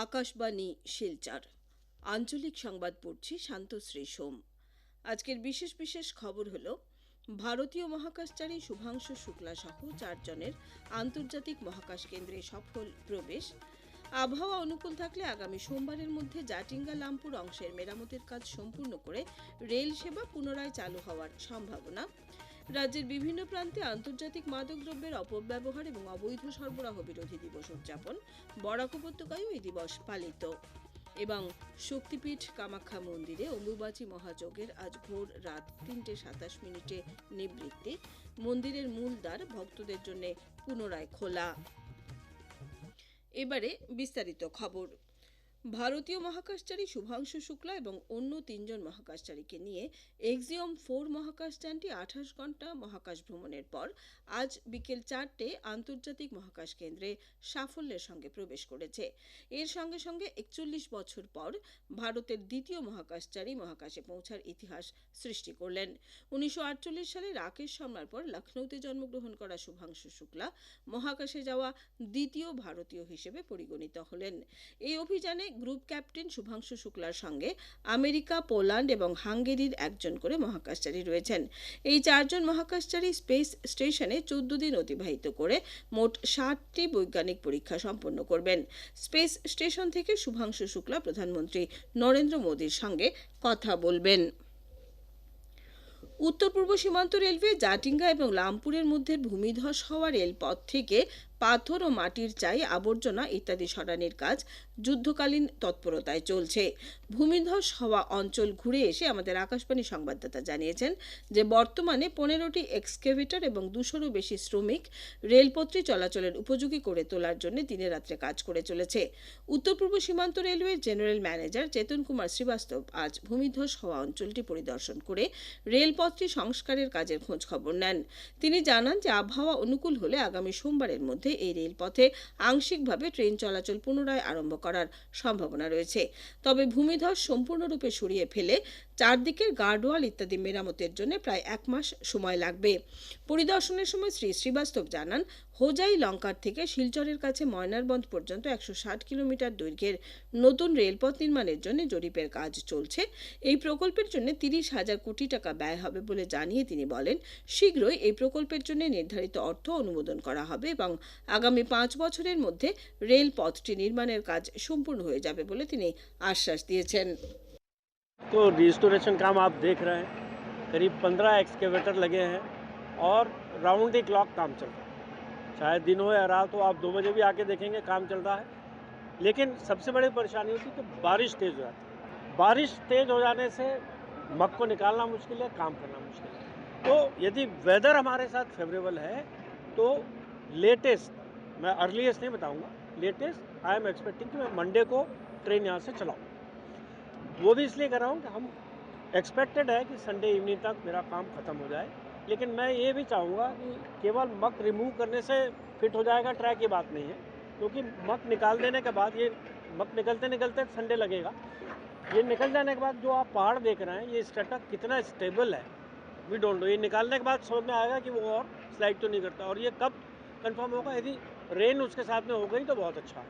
আকাশবাণী, শিলচর। আঞ্চলিক সংবাদ পড়ছি শান্তশ্রী সোম। আজকের বিশেষ বিশেষ খবর হল, ভারতীয় মহাকাশচারী শুভাংশু শুক্লা সহ চারজনের আন্তর্জাতিক মহাকাশ কেন্দ্রে সফল প্রবেশ। আবহাওয়া অনুকূল থাকলে আগামী সোমবারের মধ্যে জাটিঙ্গা লামপুর অংশের মেরামতের কাজ সম্পূর্ণ করে রেল সেবা পুনরায় চালু হওয়ার সম্ভাবনা। রাজ্যের বিভিন্ন প্রান্তে আন্তর্জাতিক মাদকদ্রব্যের অপব্যবহার এবং অবৈধ সরবরাহ বিরোধী দিবস উদযাপন, বরাক উপত্যকায়ও এই দিবস পালিত। এবং শক্তিপীঠ কামাখ্যা মন্দিরে অম্বুবাচী মহাযজ্ঞের আজ ভোর রাত তিনটে সাতাশ মিনিটে নিবৃত্তি, মন্দিরের মূল দ্বার ভক্তদের জন্য পুনরায় খোলা। এবারে বিস্তারিত খবর। ভারতীয় মহাকাশচারী শুভাংশু শুক্লা এবং অন্য তিনজন মহাকাশচারীকে নিয়ে এক্সিওম ফোর মহাকাশযানটি আঠাশ ঘণ্টা মহাকাশ ভ্রমণের পর আজ বিকেল চারটে আন্তর্জাতিক মহাকাশ কেন্দ্রে সাফল্যের সঙ্গে প্রবেশ করেছে। এর সঙ্গে সঙ্গে একচল্লিশ বছর পর ভারতের দ্বিতীয় মহাকাশচারী মহাকাশে পৌঁছার ইতিহাস সৃষ্টি করলেন। উনিশশো আটচল্লিশ সালে রাকেশ শর্মার পর লখনৌতে জন্মগ্রহণ করা শুভাংশু শুক্লা মহাকাশে যাওয়া দ্বিতীয় ভারতীয় হিসেবে পরিগণিত হলেন। এই অভিযানে গ্রুপ ক্যাপ্টেন শুভাংশু শুক্লার সঙ্গে আমেরিকা, পোল্যান্ড এবং হাঙ্গেরির একজন করে মহাকাশচারী রয়েছেন। এই চারজন মহাকাশচারী স্পেস স্টেশনে চোদ্দ দিন অতিবাহিত করে মোট ষাটটি বৈজ্ঞানিক পরীক্ষা সম্পন্ন করবেন। স্পেস স্টেশন থেকে শুভাংশু শুক্লা প্রধানমন্ত্রী নরেন্দ্র মোদীর সঙ্গে কথা বলবেন। উত্তর পূর্ব সীমান্ত রেলওয়ে জাটিঙ্গা এবং লামপুরের মধ্যে ভূমিধস হওয়া রেলপথ থেকে পাথর ও মাটির চাই আবর্জনা ইত্যাদি সরানোর কাজ যুদ্ধকালীন তৎপরতায় চলছে। ভূমিধস হওয়া অঞ্চল ঘুরে এসে আমাদের আকাশবাণী সংবাদদাতা জানিয়েছেন যে বর্তমানে পনেরোটি এক্সকেভেটর এবং দুশোরও বেশি শ্রমিক রেলপথটি চলাচলের উপযোগী করে তোলার জন্য দিনে রাত্রে কাজ করে চলেছে। উত্তর পূর্ব সীমান্ত রেলওয়ের জেনারেল ম্যানেজার চেতন কুমার শ্রীবাস্তব আজ ভূমিধস হওয়া অঞ্চলটি পরিদর্শন করে রেলপথটি সংস্কারের কাজের খোঁজ খবর নেন। তিনি জানান যে আবহাওয়া অনুকূল হলে আগামী সোমবারের মধ্যে এই রেলপথে আংশিকভাবে ট্রেন চলাচল পুনরায় আরম্ভ করার সম্ভাবনা রয়েছে। তবে ভূমিধস সম্পূর্ণরূপে সরিয়ে ফেলে চারদিকের গার্ডওয়াল ইত্যাদি মেরামতের জন্য প্রায় এক মাস সময় লাগবে। পরিদর্শনের সময় শ্রী শ্রীবাস্তব জানান হোজাই লঙ্কার থেকে শিলচরের কাছে ময়নারবন্ধ পর্যন্ত একশো ষাট কিলোমিটার দৈর্ঘ্যের নতুন রেলপথ নির্মাণের জন্য জরিপের কাজ চলছে এই প্রকল্পের জন্য তিরিশ হাজার কোটি টাকা ব্যয় হবে বলে জানিয়ে তিনি বলেন শীঘ্রই এই প্রকল্পের জন্য নির্ধারিত অর্থ অনুমোদন করা হবে এবং আগামী পাঁচ বছরের মধ্যে রেলপথটি নির্মাণের কাজ সম্পূর্ণ হয়ে যাবে বলে তিনি আশ্বাস দিয়েছেন तो रिस्टोरेशन काम आप देख रहे हैं करीब पंद्रह एक्सकेवेटर लगे हैं और राउंड द क्लॉक काम चल रहा है चाहे दिन हो या रात हो, आप दो बजे भी आके देखेंगे, काम चल रहा है। लेकिन सबसे बड़ी परेशानी होती है कि बारिश तेज़ हो जाती बारिश तेज़ हो जाने से मक को निकालना मुश्किल है, काम करना मुश्किल है। तो यदि वेदर हमारे साथ फेवरेबल है तो लेटेस्ट मैं अर्लीस्ट नहीं बताऊँगा। लेटेस्ट आई एम एक्सपेक्टिंग कि मैं मंडे को ट्रेन यहाँ से चलाऊँ। वो भी इसलिए कर रहा हूँ कि हम एक्सपेक्टेड है कि संडे इवनिंग तक मेरा काम ख़त्म हो जाए। लेकिन मैं ये भी चाहूँगा कि केवल मक रिमूव करने से फिट हो जाएगा ट्रैक की बात नहीं है। क्योंकि मक निकाल देने के बाद ये, मक निकलते निकलते संडे लगेगा। ये निकल जाने के बाद जो आप पहाड़ देख रहे हैं, ये स्टेटक कितना स्टेबल है। वी डोंट नो ये निकालने के बाद समझ में आएगा कि वो और स्लाइड तो नहीं करता। और ये कब कंफर्म होगा? यदि रेन उसके साथ में हो गई तो बहुत अच्छा।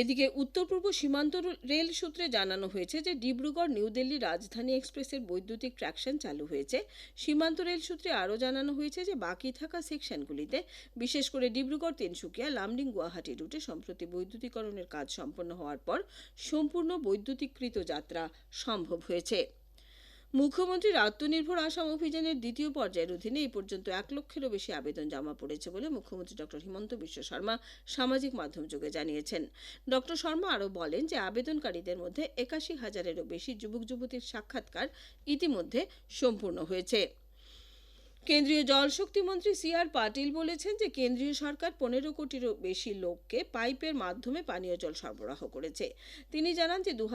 এদিকে উত্তর পূর্ব সীমান্ত রেল সূত্রে জানানো হয়েছে যে ডিব্রুগড় নিউ দিল্লি রাজধানী এক্সপ্রেসের বৈদ্যুতিক ট্র্যাকশন চালু হয়েছে। সীমান্ত রেল সূত্রে আরও জানানো হয়েছে যে বাকি থাকা সেকশনগুলিতে, বিশেষ করে ডিব্রুগড়, তিনসুকিয়া, লামডিং, গুয়াহাটি রুটে সম্প্রতি বৈদ্যুতিকরণের কাজ সম্পন্ন হওয়ার পর সম্পূর্ণ বৈদ্যুতিকৃত যাত্রা সম্ভব হয়েছে। মুখ্যমন্ত্রীর আত্মনির্ভর আসাম অভিযানের দ্বিতীয় পর্যায়ের অধীনে এই পর্যন্ত এক লক্ষেরও বেশি আবেদন জমা পড়েছে বলে মুখ্যমন্ত্রী ডক্টর হিমন্ত বিশ্ব শর্মা সামাজিক মাধ্যম যোগে জানিয়েছেন। ডক্টর শর্মা আরও বলেন যে, আবেদনকারীদের মধ্যে একাশি হাজারেরও বেশি যুবক যুবতীর সাক্ষাৎকার ইতিমধ্যে সম্পূর্ণ হয়েছে। কেন্দ্রীয় জলশক্তি মন্ত্রী সি আর পাটিল বলেছেন যে কেন্দ্রীয় সরকার পনেরো কোটিরও বেশি লোককে পাইপের মাধ্যমে পানীয় জল সরবরাহ করেছে। তিনি জানান যে দু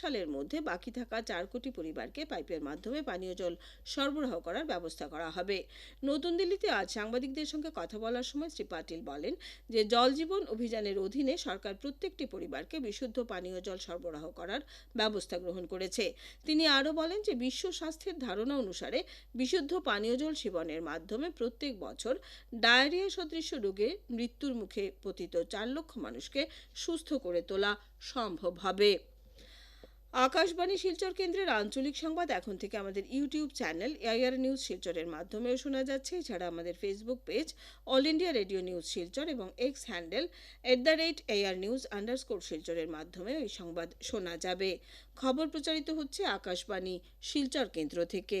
সালের মধ্যে বাকি থাকা চার কোটি পরিবারকে পাইপের মাধ্যমে পানীয় জল সরবরাহ করার ব্যবস্থা করা হবে। নতুন দিল্লিতে আজ সাংবাদিকদের সঙ্গে কথা বলার সময় শ্রী পাটিল বলেন যে জল জীবন অভিযানের অধীনে সরকার প্রত্যেকটি পরিবারকে বিশুদ্ধ পানীয় জল সরবরাহ করার ব্যবস্থা গ্রহণ করেছে। তিনি আরও বলেন যে বিশ্ব স্বাস্থ্যের ধারণা অনুসারে বিশুদ্ধ পানীয় জল সেবনের মাধ্যমে প্রত্যেক বছর ডায়রিয়া সদৃশ্য রোগে মৃত্যুর মুখে পতিত চার লক্ষ মানুষকে সুস্থ করে তোলা সম্ভব হবে। আকাশবাণী শিলচর কেন্দ্রের আঞ্চলিক সংবাদ এখন থেকে আমাদের ইউটিউব চ্যানেল এআইআর নিউজ শিলচরের মাধ্যমেও শোনা যাচ্ছে। এছাড়া আমাদের Facebook page All India radio news Silchar এবং X handle at the rate AIR news underscore শিলচরের মাধ্যমে এই সংবাদ শোনা যাবে। খবর প্রচারিত হচ্ছে আকাশবাণী শিলচর কেন্দ্র থেকে।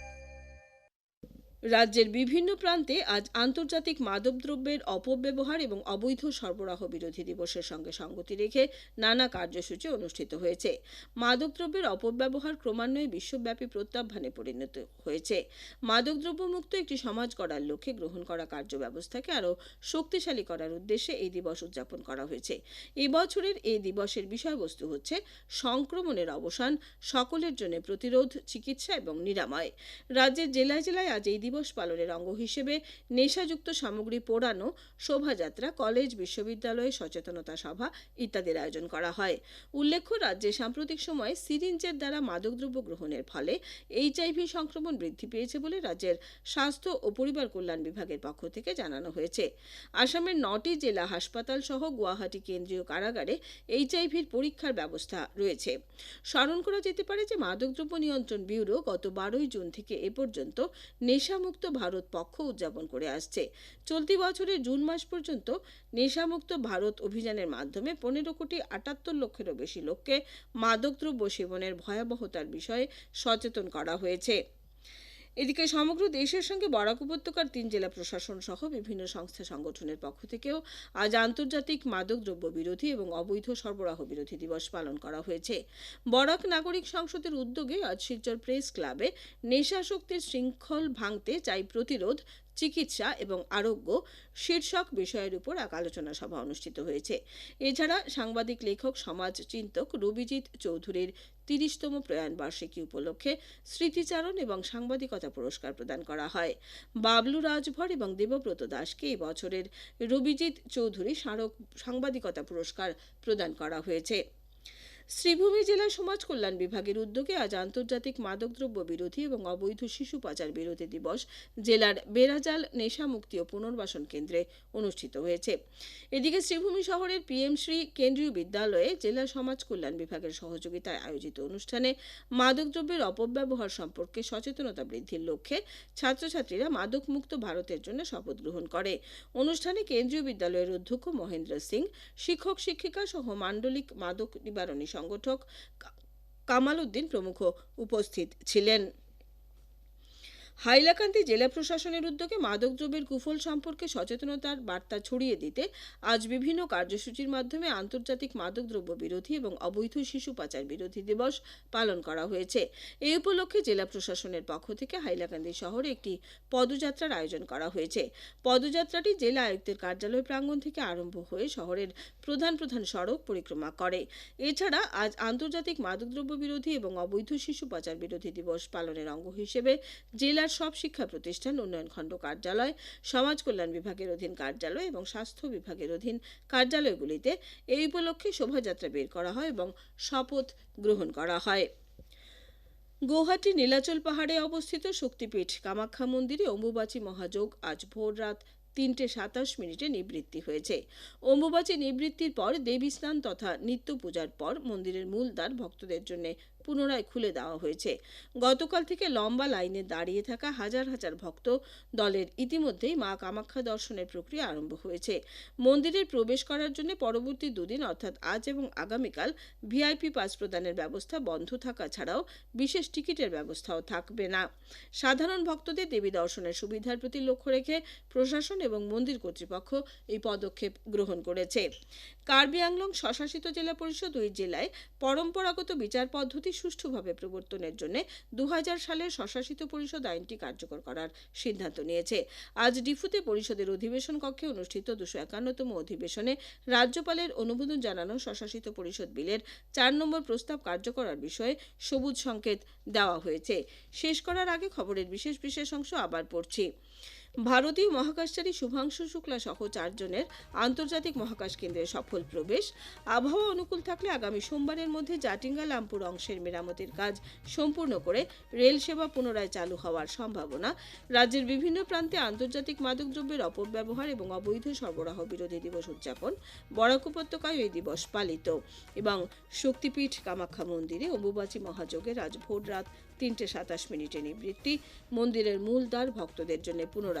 রাজ্যের বিভিন্ন প্রান্তে আজ আন্তর্জাতিক মাদকদ্রব্যের অপব্যবহার এবং অবৈধ সরবরাহ বিরোধী দিবসের সঙ্গে সঙ্গতি রেখে নানা কার্যসূচি অনুষ্ঠিত হয়েছে। মাদকদ্রব্যের অপব্যবহার ক্রমান্বয়ে বিশ্বব্যাপী প্রত্যাহ্বানে পরিণত হয়েছে। মাদকদ্রব্য মুক্ত একটি সমাজ গড়ার লক্ষ্যে গ্রহণ করা কার্যব্যবস্থাকে আরও শক্তিশালী করার উদ্দেশ্যে এই দিবস উদযাপন করা হয়েছে। এবছরের এই দিবসের বিষয়বস্তু হচ্ছে সংক্রমণের অবসান, সকলের জন্য প্রতিরোধ, চিকিৎসা এবং নিরাময়। রাজ্যের জেলায় জেলায় আজ এই দিবস পালনের অঙ্গ হিসেবে নেশাযুক্ত সামগ্রী পোড়ানো, শোভাযাত্রা, কলেজ, বিশ্ববিদ্যালয়ে, সচেতনতা সভা ইত্যাদির আয়োজন করা হয়। উল্লেখ্য, রাজ্যে সাম্প্রতিক সময়ে সিরিঞ্জের দ্বারা মাদকদ্রব্য গ্রহণের ফলে এইচআইভি সংক্রমণ বৃদ্ধি পেয়েছে বলে রাজ্যের স্বাস্থ্য ও পরিবার কল্যাণ বিভাগের পক্ষ থেকে জানানো হয়েছে। আসামের নটি জেলা হাসপাতাল সহ গুয়াহাটি কেন্দ্রীয় কারাগারে এইচআইভির পরীক্ষার ব্যবস্থা রয়েছে। স্মরণ করা যেতে পারে যে মাদকদ্রব্য নিয়ন্ত্রণ ব্যুরো গত বারোই জুন থেকে এ পর্যন্ত নেশামুক্ত ভারত পক্ষ উদযাপন করে আসছে। চলতি বছরের জুন মাস পর্যন্ত নেশামুক্ত ভারত অভিযানের মাধ্যমে পনেরো কোটি আটাত্তর লক্ষেরও বেশি লোককে মাদকদ্রব্য সেবনের ভয়াবহতার বিষয়ে সচেতন করা হয়েছে। এদিকে সমগ্র দেশের সঙ্গে বরাক উপত্যকার তিন জেলা প্রশাসন সহ বিভিন্ন সংস্থা সংগঠনের পক্ষ থেকেও আজ আন্তর্জাতিক মাদকদ্রব্য বিরোধী এবং অবৈধ সরবরাহ বিরোধী দিবস পালন করা হয়েছে। বরাক নাগরিক সংসদের উদ্যোগে আজ শিলচর প্রেস ক্লাবে নেশাশক্তির শৃঙ্খল ভাঙতে চাই প্রতিরোধ, চিকিৎসা এবং আরোগ্য শীর্ষক বিষয়ের উপর এক আলোচনা সভা অনুষ্ঠিত হয়েছে। এছাড়া সাংবাদিক, লেখক, সমাজ চিন্তক রবিজিৎ চৌধুরীর তিরিশতম প্রয়াণ বার্ষিকী উপলক্ষে স্মৃতিচারণ এবং সাংবাদিকতা পুরস্কার প্রদান করা হয়। বাবলু রাজভর এবং দেবব্রত দাসকে বছরের রবিজিৎ চৌধুরী স্মারক সাংবাদিকতা পুরস্কার প্রদান করা হয়েছে। শ্রীভূমি জেলা সমাজ কল্যাণ বিভাগের উদ্যোগে আজ আন্তর্জাতিক মাদকদ্রব্য বিরোধী এবং অবৈধ শিশু পাচার বিরোধী দিবস জেলার বেড়াজাল নেশামুক্তি ও পুনর্বাসন কেন্দ্রে অনুষ্ঠিত হয়েছে। এদিকে শ্রীভূমি শহরের পিএমশ্রী কেন্দ্রীয় বিদ্যালয়ে জেলা সমাজ কল্যাণ বিভাগের সহযোগিতায় আয়োজিত অনুষ্ঠানে মাদকদ্রব্যের অপব্যবহার সম্পর্কে সচেতনতা বৃদ্ধির লক্ষ্যে ছাত্রছাত্রীরা মাদকমুক্ত ভারতের জন্য শপথ গ্রহণ করে। অনুষ্ঠানে কেন্দ্রীয় বিদ্যালয়ের অধ্যক্ষ মহেন্দ্র সিং শিক্ষক শিক্ষিকা সহ মান্ডলিক মাদক নিবারণী সংগঠক কামাল উদ্দিন প্রমুখ উপস্থিত ছিলেন। হাইলাকান্দি জেলা প্রশাসনের উদ্যোগে মাদকদ্রব্যের কুফল সম্পর্কে সচেতনতার বার্তা ছড়িয়ে দিতে আজ বিভিন্ন কার্যসূচির মাধ্যমে আন্তর্জাতিক মাদকদ্রব্য বিরোধী এবং অবৈধ শিশু পাচার বিরোধী দিবস পালন করা হয়েছে। এই উপলক্ষে জেলা প্রশাসনের পক্ষ থেকে হাইলাকান্দি শহরে একটি পদযাত্রার আয়োজন করা হয়েছে। পদযাত্রাটি জেলা আয়ুক্তের কার্যালয় প্রাঙ্গণ থেকে আরম্ভ হয়ে শহরের প্রধান প্রধান সড়ক পরিক্রমা করে। এছাড়া আজ আন্তর্জাতিক মাদকদ্রব্য বিরোধী এবং অবৈধ শিশু পাচার বিরোধী দিবস পালনের অঙ্গ হিসেবে জেলার সব শিক্ষা প্রতিষ্ঠান, উন্নয়ন খণ্ড কার্যালয়, সমাজ কল্যাণ বিভাগের অধীন কার্যালয় এবং স্বাস্থ্য বিভাগের অধীন কার্যালয়গুলিতে এই উপলক্ষে শোভাযাত্রা বের করা হয় এবং শপথ গ্রহণ করা হয়। গৌহাটি নীলাচল পাহাড়ে অবস্থিত শক্তিপীঠ কামাখ্যা মন্দিরে অম্বুবাচী মহাযোগ আজ ভোর রাত তিনটে সাতাশ মিনিটে নিবৃত্তি হয়েছে। অম্বুবাচী নিবৃত্তির পর দেবী স্নান তথা নিত্য পূজার পর মন্দিরের মূল দ্বার ভক্তদের জন্য পুনরায় খুলে দেওয়া হয়েছে। গতকাল থেকে লম্বা লাইনে দাঁড়িয়ে থাকা হাজার হাজার ভক্ত দলের ইতিমধ্যেই মা কামাখ্যা দর্শনের প্রক্রিয়া আরম্ভ হয়েছে। মন্দিরের প্রবেশ করার জন্য পরবর্তী দুদিন, অর্থাৎ আজ এবং আগামীকাল, ভিআইপি পাস প্রদানের ব্যবস্থা বন্ধ থাকা ছাড়াও বিশেষ টিকিটের ব্যবস্থাও থাকবে না। সাধারণ ভক্তদের দেবী দর্শনের সুবিধার প্রতি লক্ষ্য রেখে প্রশাসন এবং মন্দির কর্তৃপক্ষ এই পদক্ষেপ গ্রহণ করেছে। কার্বি আংলং স্বশাসিত জেলা পরিষদ ওই জেলায় পরম্পরাগত বিচার পদ্ধতি সুষ্ঠুভাবে প্রবর্তনের জন্য দু সালের স্বশাসিত পরিষদ আইনটি কার্যকর করার সিদ্ধান্ত নিয়েছে। আজ ডিফুতে পরিষদের অধিবেশন কক্ষে অনুষ্ঠিত দুশো একান্নতম অধিবেশনে রাজ্যপালের অনুমোদন জানানো স্বশাসিত পরিষদ বিলের চার নম্বর প্রস্তাব কার্যকরার বিষয়ে সবুজ সংকেত দেওয়া হয়েছে। শেষ করার আগে খবরের বিশেষ বিশেষ অংশ আবার পড়ছি। ভারতীয় মহাকাশচারী শুভাংশু শুক্লা সহ চারজনের আন্তর্জাতিক মহাকাশ কেন্দ্রে সফল প্রবেশ। আবহাওয়া অনুকূল থাকলে আগামী সোমবারের মধ্যে জাটিঙ্গা লামপুর অংশের মেরামতির কাজ সম্পূর্ণ করে রেল সেবা পুনরায় চালু হওয়ার সম্ভাবনা। রাজ্যের বিভিন্ন প্রান্তে আন্তর্জাতিক মাদকদ্রব্যের অপব্যবহার এবং অবৈধ সরবরাহ বিরোধী দিবস উদযাপন বরাক উপত্যকায় এই দিবস পালিত এবং শক্তিপীঠ কামাখ্যা মন্দিরে অম্বুবাচী মহাযোগের আজ ভোর রাত তিনটে সাতাশ মিনিটে নিবৃত্তি। মন্দিরের মূল দ্বার ভক্তদের জন্য পুনরায়